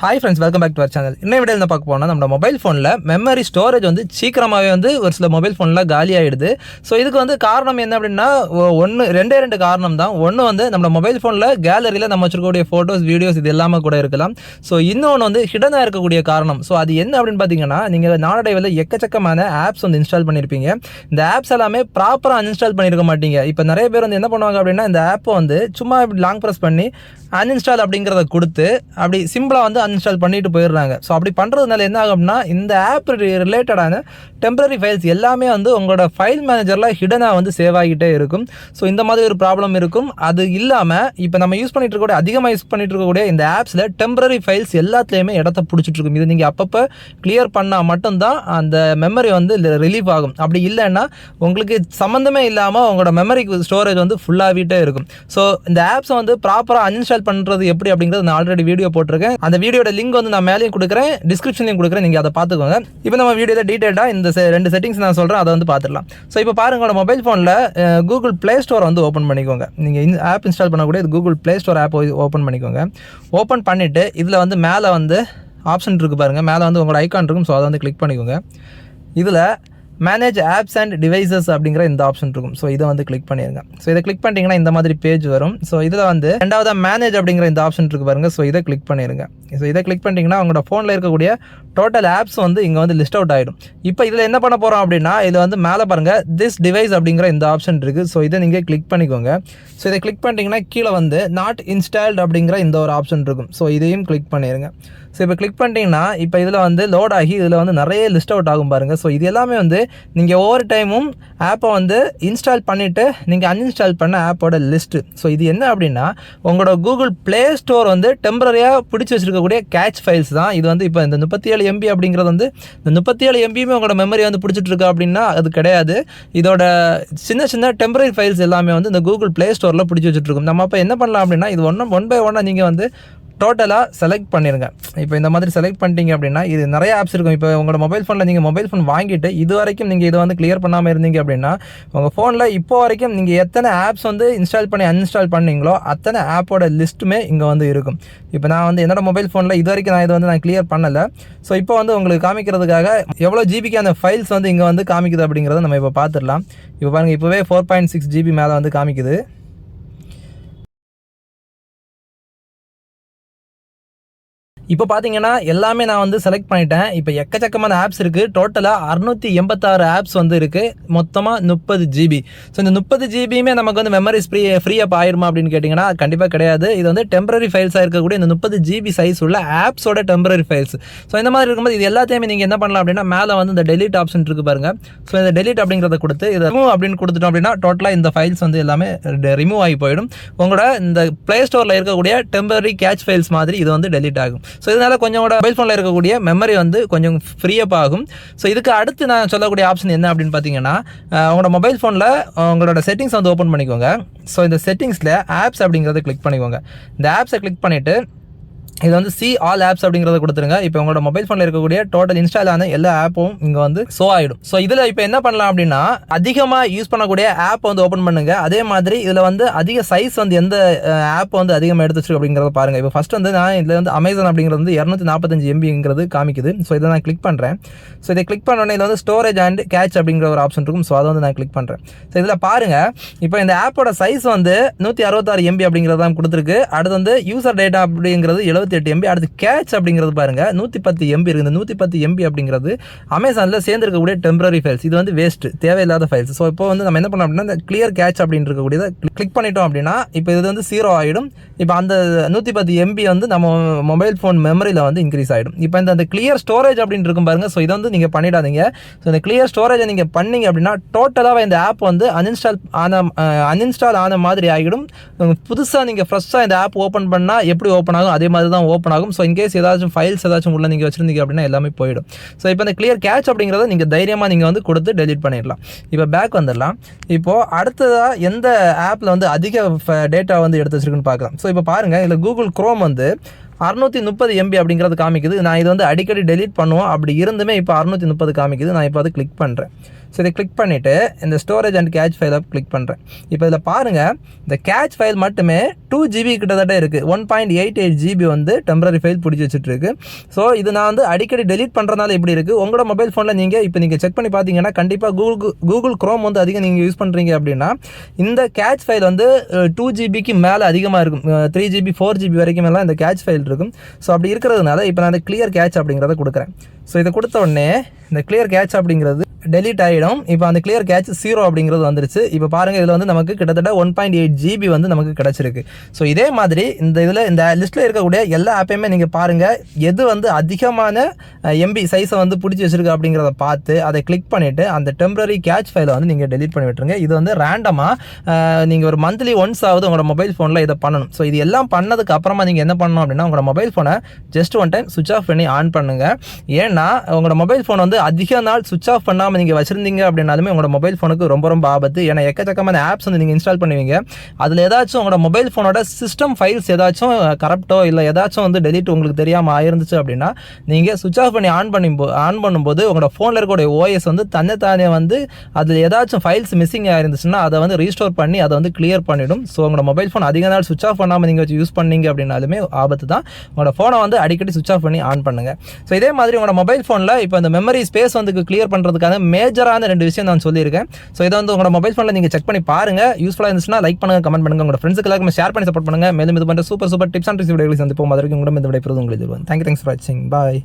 Hi friends welcome back to our channel இன்னும் விட என்ன பார்க்க போனால் நம்ம மொபைல் ஃபோனில் மெமரி ஸ்டோரேஜ் வந்து சீக்கிரமாகவே வந்து ஒரு சில மொபைல் ஃபோனில் காலி ஆகிடுது ஸோ இதுக்கு வந்து காரணம் என்ன அப்படின்னா ஒன்று ரெண்டே ரெண்டு காரணம் தான். ஒன்று வந்து நம்ம மொபைல் ஃபோனில் கேலரியில் நம்ம வச்சிருக்கக்கூடிய ஃபோட்டோஸ் வீடியோஸ் இது எல்லாமே கூட இருக்கலாம். ஸோ இன்னொன்று வந்து ஹிடனாக இருக்கக்கூடிய காரணம். ஸோ அது என்ன அப்படின்னு பார்த்தீங்கன்னா நீங்கள் நாளடைவில் எக்கச்சக்கமான ஆப்ஸ் வந்து இன்ஸ்டால் பண்ணியிருப்பீங்க இந்த ஆப்ஸ் எல்லாமே ப்ராப்பராக அன்இன்ஸ்டால் பண்ணியிருக்க மாட்டீங்க. இப்போ நிறைய பேர் வந்து என்ன பண்ணுவாங்க அப்படின்னா இந்த ஆப்பை வந்து சும்மா இப்படி லாங் ப்ரெஸ் பண்ணி அன்இன்ஸ்டால் அப்படிங்கிறத கொடுத்து அப்படி சிம்பிளாக வந்து அன்இன்ஸ்டால் பண்ணிட்டு போயிடுறாங்க. ஸோ அப்படி பண்ணுறதுனால என்ன ஆகும்னா இந்த ஆப் ரிலேட்டடான டெம்பரரி ஃபைல்ஸ் எல்லாமே வந்து உங்களோட ஃபைல் மேனேஜரில் ஹிடனாக வந்து சேவ் ஆகிட்டே இருக்கும். ஸோ இந்த மாதிரி ஒரு ப்ராப்ளம் இருக்கும். அது இல்லாமல் இப்போ நம்ம யூஸ் பண்ணிட்டு இருக்கக்கூடிய அதிகமாக யூஸ் பண்ணிட்டு இருக்கக்கூடிய இந்த ஆப்ஸில் டெம்பரரி ஃபைல்ஸ் எல்லாத்துலேயுமே இடத்த பிடிச்சிட்டு இருக்கும். இது நீங்கள் அப்பப்போ கிளியர் பண்ணால் மட்டும்தான் அந்த மெமரி வந்து ரிலீவ் ஆகும். அப்படி இல்லைன்னா உங்களுக்கு சம்மந்தமே இல்லாமல் உங்களோட மெமரி ஸ்டோரேஜ் வந்து ஃபுல்லாகிட்டே இருக்கும். ஸோ இந்த ஆப்ஸை வந்து ப்ராப்பராக அன்இன்ஸ்டால் பண்ணுறது எப்படி அப்படிங்கிறது நான் ஆல்ரெடி வீடியோ போட்டிருக்கேன். அந்த வீடியோ வீடியோட லிங்க் வந்து நான் மேலேயும் கொடுக்குறேன் டிஸ்கிரிப்ஷன்லையும் கொடுக்குறேன் நீங்கள் அதை பார்த்துக்கோங்க. இப்போ நம்ம வீடியோவில் டீட்டெயிலாக இந்த ரெண்டு செட்டிங்ஸ் நான் சொல்கிறேன் அதை வந்து பார்த்துடலாம். ஸோ இப்போ பாருங்க மொபைல் ஃபோனில் கூகுள் ப்ளே ஸ்டோர் வந்து ஓப்பன் பண்ணிக்கோங்க. நீங்கள் ஆப் இன்ஸ்டால் பண்ணக்கூடிய Google Play Store app open பண்ணிக்கோங்க. ஓப்பன் பண்ணிவிட்டு இதில் வந்து மேலே வந்து ஆப்ஷன் இருக்குது பாருங்கள் மேலே வந்து உங்களோட ஐக்கான் இருக்கும் ஸோ அதை வந்து கிளிக் பண்ணிக்கோங்க. இதில் மேனேஜ் ஆப்ஸ் அண்ட் டிவைசஸ் அப்படிங்கிற இந்த ஆப்ஷன் இருக்கும். ஸோ இதை வந்து கிளிக் பண்ணிடுங்க ஸோ இதை கிளிக் பண்ணிட்டீங்கன்னா இந்த மாதிரி பேஜ் வரும். ஸோ இதில் வந்து ரெண்டாவதாக மேனேஜ் அப்படிங்கிற இந்த ஆப்ஷன் இருக்கு பாருங்க. ஸோ இதை கிளிக் பண்ணிடுங்க ஸோ இதை கிளிக் பண்ணிட்டீங்கன்னா உங்களோட ஃபோனில் இருக்கக்கூடிய டோட்டல் ஆப்ஸ் வந்து இங்கே வந்து லிஸ்ட் அவுட் ஆகிடும் இப்போ இதில் என்ன பண்ண போகிறோம் அப்படின்னா இதில் வந்து மேலே பாருங்கள் திஸ் டிவைஸ் அப்படிங்கிற இந்த ஆப்ஷன் இருக்குது ஸோ இதை நீங்கள் கிளிக் பண்ணிக்கோங்க. ஸோ இதை கிளிக் பண்ணிட்டீங்கன்னா கீழே வந்து நாட் இன்ஸ்டால்ட் அப்படிங்கிற இந்த ஒரு ஆப்ஷன் இருக்கும். ஸோ இதையும் கிளிக் பண்ணிடுங்க ஸோ இப்போ கிளிக் பண்ணிட்டீங்கன்னா இப்போ இதில் வந்து லோட் ஆகி இதில் வந்து நிறைய லிஸ்ட் அவுட் ஆகும் பாருங்கள் ஸோ இது எல்லாமே வந்து நீங்கள் ஒவ்வொரு டைமும் ஆப்பை வந்து இன்ஸ்டால் பண்ணிவிட்டு நீங்கள் அன்இன்ஸ்டால் பண்ண ஆப்போட லிஸ்ட்டு ஸோ இது என்ன அப்படின்னா உங்களோட கூகுள் ப்ளே ஸ்டோர் வந்து டெம்பரரியாக பிடிச்சி வச்சிருக்கக்கூடிய கேட்ச் ஃபைல்ஸ் தான். இது வந்து இப்போ இந்த முப்பத்தி ஏழு எம்பி அப்படிங்கிறது வந்து இந்த முப்பத்தி ஏழு எம்பியுமே உங்களோட மெமரி வந்து பிடிச்சிட்ருக்கா அப்படின்னா அது கிடையாது. இதோட சின்ன சின்ன டெம்பரரி ஃபைல்ஸ் எல்லாமே வந்து இந்த கூகுள் ப்ளே ஸ்டோரில் பிடிச்சி வச்சுட்ருக்கோம் நம்ம அப்போ என்ன பண்ணலாம் அப்படின்னா இது ஒன்று ஒன் பை ஒன்னாக நீங்கள் வந்து டோட்டலாக செலக்ட் பண்ணிடுங்க இப்போ இந்த மாதிரி செலக்ட் பண்ணிட்டீங்க அப்படின்னா இது நிறைய ஆப்ஸ் இருக்கும். இப்போ உங்களோட மொபைல் ஃபோனில் நீங்கள் மொபைல் ஃபோன் வாங்கிட்டு இது வரைக்கும் நீங்கள் இதை வந்து கிளியர் பண்ணாமல் இருந்தீங்க அப்படின்னா உங்கள் ஃபோனில் இப்போ வரைக்கும் நீங்கள் எத்தனை ஆப்ஸ் வந்து இன்ஸ்டால் பண்ணி அன்இன்ஸ்டால் பண்ணீங்களோ அத்தனை ஆப்போட லிஸ்ட்டுமே இங்கே வந்து இருக்கும். இப்போ நான் வந்து என்னோட மொபைல் ஃபோனில் இது வரைக்கும் நான் இதை வந்து நான் கிளியர் பண்ணலை. ஸோ இப்போ வந்து உங்களுக்கு காமிக்கிறதுக்காக எவ்வளோ ஜிபிக்கு அந்த ஃபைல்ஸ் வந்து இங்கே வந்து காமிக்குது அப்படிங்கிறத நம்ம இப்போ பார்த்துடலாம். இப்போ பாருங்கள் இப்போவே ஃபோர் பாயிண்ட் சிக்ஸ் ஜிபி மேலே வந்து காமிக்குது. இப்போ பார்த்தீங்கன்னா எல்லாமே நான் வந்து செலக்ட் பண்ணிட்டேன். இப்போ எக்கச்சக்கமான ஆப்ஸ் இருக்குது டோட்டலாக அறுநூற்றி எண்பத்தாறு ஆப்ஸ் வந்து இருக்குது மொத்தமாக முப்பது ஜிபி ஸோ இந்த முப்பது ஜிபியுமே நமக்கு வந்து மெமரிஸ் ஃப்ரீ ஃப்ரீயாக ஆயிருமா அப்படின்னு கேட்டிங்கன்னா கண்டிப்பாக கிடையாது. இது வந்து டெம்பரரி ஃபைல்ஸாக இருக்கக்கூடிய இந்த முப்பது ஜிபி சைஸ் உள்ள ஆப்ஸோட டெம்பரரி ஃபைல்ஸ் ஸோ இந்த மாதிரி இருக்கும்போது இது எல்லாத்தையுமே நீங்கள் என்ன பண்ணலாம் அப்படின்னா மேலே வந்து இந்த டெலிட் ஆப்ஷன் இருக்குது பாருங்க. ஸோ இந்த டெலிட் அப்படிங்கிறத கொடுத்து இதை ரிமூவ் அப்படின்னு கொடுத்துட்டோம் அப்படின்னா டோட்டலாக இந்த ஃபைல்ஸ் வந்து எல்லாமே ரிமூவ் ஆகி போயிடும். உங்களோட இந்த ப்ளே ஸ்டோரில் இருக்கக்கூடிய டெம்பரரி கேட்ச் ஃபைல்ஸ் மாதிரி இது வந்து டெலிட் ஆகும். ஸோ இதனால் கொஞ்சம் கூட மொபைல் ஃபோனில் இருக்கக்கூடிய மெமரி வந்து கொஞ்சம் ஃப்ரீயப் ஆகும். ஸோ இதுக்கு அடுத்து நான் சொல்லக்கூடிய ஆப்ஷன் என்ன அப்படின்னு பார்த்தீங்கன்னா உங்களோட மொபைல் ஃபோனில் உங்களோட செட்டிங்ஸ் வந்து ஓப்பன் பண்ணிக்கோங்க. ஸோ இந்த செட்டிங்ஸில் ஆப்ஸ் அப்படிங்கிறத கிளிக் பண்ணிக்கோங்க. இந்த ஆப்ஸை கிளிக் பண்ணிவிட்டு இது வந்து சி ஆல் ஆப்ஸ் அப்படிங்கிறத கொடுத்துருங்க. இப்போ உங்களோட மொபைல் ஃபோனில் இருக்கக்கூடிய டோட்டல் இன்ஸ்டால் ஆன எல்லா ஆப்பும் இங்கே வந்து ஷோ ஆகிடும் ஸோ இதில் இப்போ என்ன பண்ணலாம் அப்படின்னா அதிகமாக யூஸ் பண்ணக்கூடிய ஆப் வந்து ஓப்பன் பண்ணுங்க. அதே மாதிரி இதில் வந்து அதிக சைஸ் வந்து எந்த ஆப் வந்து அதிகமாக எடுத்துச்சு அப்படிங்கிறத பாருங்கள் இப்போ ஃபஸ்ட் வந்து நான் இதில் வந்து அமேசான் அப்படிங்கிறது வந்து இரநூத்தி நாற்பத்தஞ்சு எம்பிங்கிறது காமிக்குது. ஸோ இதை நான் கிளிக் பண்ணுறேன் ஸோ இதை கிளிக் பண்ணோடனே இதில் வந்து ஸ்டோரேஜ் அண்ட் கேட்ச் அப்படிங்கிற ஒரு ஆப்ஷன் இருக்கும். ஸோ அதை வந்து நான் கிளிக் பண்ணுறேன் ஸோ இதில் பாருங்கள் இப்போ இந்த ஆப்போட சைஸ் வந்து நூற்றி அறுபத்தாறு எம்பி அப்படிங்கிறது தான் கொடுத்துருக்கு. அடுத்து வந்து யூசர் டேட்டா அப்படிங்கிறது எழுபத்தி எட்டு எம்பி அடுத்து கேட்ச் அப்படிங்கிறது பாருங்க. நூற்றி பத்து எம்பி இருக்குது. இந்த நூற்றி பத்து எம்பி அப்படிங்கிறது அமேசானில் சேர்ந்துருக்கக்கூடிய டெம்பரரி ஃபைல்ஸ் இது வந்து வேஸ்ட்டு தேவையில்லாத ஃபைல்ஸ் ஸோ இப்போ வந்து நம்ம என்ன பண்ணோம் அப்படின்னா இந்த கிளியர் கேட்ச் அப்படின்னு இருக்கக்கூடியதை கிளிக் பண்ணிட்டோம் அப்படின்னா இப்போ இது வந்து ஜீரோ ஆகிடும் இப்போ அந்த நூற்றி பத்து எம்பி வந்து நம்ம மொபைல் ஃபோன் மெமரியில் வந்து இன்க்ரீஸ் ஆகிடும் இப்போ இந்த அந்த கிளியர் ஸ்டோரேஜ் அப்படின்னு இருக்கும் பாருங்க. ஸோ இதை வந்து நீங்கள் பண்ணிடாதீங்க. ஸோ இந்த கிளியர் ஸ்டோரேஜை நீங்கள் பண்ணீங்க அப்படின்னா டோட்டலாக இந்த ஆப் வந்து அன்இன்ஸ்டால் ஆன அன்இன்ஸ்டால் ஆன மாதிரி ஆகிடும். புதுசாக நீங்கள் ஃப்ரெஷ்ஷாக இந்த ஆப் ஓப்பன் பண்ணால் எப்படி ஓப்பன் ஆகும்? அதே மாதிரி தான் ஓப்பன் ஆகும். ஸோ இன்கேஸ் ஏதாச்சும் ஃபைல்ஸ் ஏதாச்சும் உள்ள நீங்கள் வச்சிருந்தீங்க அப்படின்னா எல்லாமே போயிடும். ஸோ இப்போ இந்த கிளியர் கேட்ச் அப்படிங்கிறத நீங்கள் தைரியமாக நீங்கள் வந்து கொடுத்து டெலிட் பண்ணிடலாம். இப்போ பேக் வந்துடலாம். இப்போது அடுத்ததாக எந்த ஆப்பில் வந்து அதிக டேட்டா வந்து எடுத்து வச்சிருக்குன்னு பார்க்கலாம். ஸோ இப்போ பாருங்கள் இதில் கூகுள் க்ரோம் வந்து அறுநூற்றி முப்பது எம்பி அப்படிங்கிறது காமிக்குது. நான் இது வந்து அடிக்கடி டெலிட் பண்ணுவோம். அப்படி இருந்துமே இப்போ அறுநூற்றி முப்பது காமிக்குது. நான் இப்போ அதை கிளிக் பண்ணுறேன் ஸோ இதை கிளிக் பண்ணிவிட்டு இந்த ஸ்டோரேஜ் அண்ட் கேட்ச் ஃபைலை கிளிக் பண்ணுறேன் இப்போ இதில் பாருங்கள் இந்த கேட்ச் ஃபைல் மட்டுமே டூ ஜிபி கிட்டத்தட்ட இருக்குது one point eight eight GB வந்து டெம்பரரி ஃபைல் பிடிச்சி வச்சுட்ருக்கு ஸோ இது நான் வந்து அடிக்கடி டெலிட் பண்ணுறதுனால இப்படி இருக்குது உங்களோட மொபைல் ஃபோனில் நீங்கள் இப்போ நீங்கள் செக் பண்ணி பார்த்தீங்கன்னா கண்டிப்பாக கூகுள் கூகுள் க்ரோம் வந்து அதிகம் நீங்கள் யூஸ் பண்ணுறீங்க அப்படின்னா இந்த கேட்ச் ஃபைல் வந்து டூ ஜிபிக்கு மேலே அதிகமாக இருக்கும். த்ரீ ஜிபி ஃபோர் ஜிபி வரைக்கும் எல்லாம் இந்த கேட்ச் ஃபைல் இருக்கும். ஸோ அப்படி இருக்கிறதுனால இப்போ நான் அந்த கிளியர் கேட்ச் அப்படிங்கிறத கொடுக்குறேன். ஸோ இதை கொடுத்த உடனே இந்த கிளியர் கேட்ச் அப்படிங்கிறது டெலிட் ஆகிடும் இப்போ அந்த கிளியர் கேட்ச் ஜீரோ அப்படிங்கிறது வந்துருச்சு. இப்போ பாருங்கள் இதில் வந்து நமக்கு கிட்டத்தட்ட ஒன் பாயிண்ட் எயிட் ஜிபி வந்து நமக்கு கிடச்சிருக்கு. ஸோ இதே மாதிரி இந்த இதில் இந்த லிஸ்ட்டில் இருக்கக்கூடிய எல்லா ஆப்பையுமே நீங்கள் பாருங்கள் எது வந்து அதிகமான எம்பி சைஸை வந்து பிடிச்சி வச்சிருக்கு அப்படிங்கிறத பார்த்து அதை கிளிக் பண்ணிவிட்டு அந்த டெம்பரரி கேட்ச் ஃபைலை வந்து நீங்கள் டெலிட் பண்ணி விட்டுருங்க. இது வந்து ரேண்டமாக நீங்கள் ஒரு மந்த்லி ஒன்ஸ் ஆகுது உங்களோட மொபைல் ஃபோனில் இதை பண்ணணும். ஸோ இது எல்லாம் பண்ணதுக்கு அப்புறமா நீங்கள் என்ன பண்ணணும் அப்படின்னா உங்களோட மொபைல் ஃபோனை just one time switch off பண்ணி ஆன் பண்ணுங்கள் ஏன்னா உங்களோட மொபைல் ஃபோன் வந்து அதிக நாள் சுவிச் ஆஃப் பண்ணாமல் நீங்கள் வச்சிருந்தீங்க அப்படின்னாலுமே உங்களோட மொபைல் ஃபோனுக்கு ரொம்ப ரொம்ப ஆபத்து. ஏன்னா எக்கச்சக்கமான ஆப்ஸ் வந்து நீங்கள் இன்ஸ்டால் பண்ணுவீங்க. அதில் ஏதாச்சும் உங்களோட மொபைல் ஃபோனோட சிஸ்டம் ஃபைல்ஸ் ஏதாச்சும் கரெக்டோ இல்லை ஏதாச்சும் வந்து டெலிட் உங்களுக்கு தெரியாமல் ஆயிருந்துச்சு அப்படின்னா நீங்கள் சுவிச் ஆஃப் பண்ணி ஆன் பண்ணி ஆன் பண்ணும்போது உங்களோட ஃபோனில் இருக்கக்கூடிய ஓஎஸ் வந்து தன்னைத்தானே வந்து அதில் ஏதாச்சும் ஃபைல்ஸ் மிஸ்ஸிங் ஆயிருந்துச்சுன்னா அதை வந்து ரீஸ்டோர் பண்ணி அதை வந்து கிளியர் பண்ணிடும். ஸோ உங்களோட மொபைல் ஃபோன் அதிக நாள் சுவிச் ஆஃப் பண்ணாமல் நீங்கள் வச்சு யூஸ் பண்ணீங்க அப்படின்னாலுமே ஆபத்து தான். உங்களோட ஃபோனை வந்து அடிக்கடி சுவிச் ஆஃப் பண்ணி ஆன் பண்ணுங்கள் ஸோ இதே மாதிரி உங்களோட மொபைல் ஃபோனில் இப்போ இந்த மெமரி ஸ்பேஸ் வந்து கிளியர் பண்ணுறதுக்கான மேஜரான ரெண்டு விஷயம் நான் சொல்லியிருக்கேன். ஸோ இதை வந்து உங்களோட மொபைல் ஃபோனில் நீங்கள் செக் பண்ணி பாருங்கள் யூஸ்ஃபுல்லாக இருந்துச்சுன்னா லைக் பண்ணுங்கள் கமெண்ட் பண்ணுங்கள் உங்களோட ஃப்ரெண்ட்ஸுக்கு எல்லாருமே ஷேர் பண்ணி சப்போர்ட் பண்ணுங்கள் மேலும் இது பண்ணுற super super tips and tricks videos வந்து போகும் அதற்கு உங்களிடம் இந்த விடைபெறுவது உங்களுக்கு தேங்க்யூ தேங்க்ஸ் ஃபார் வாட்சிங் பாய்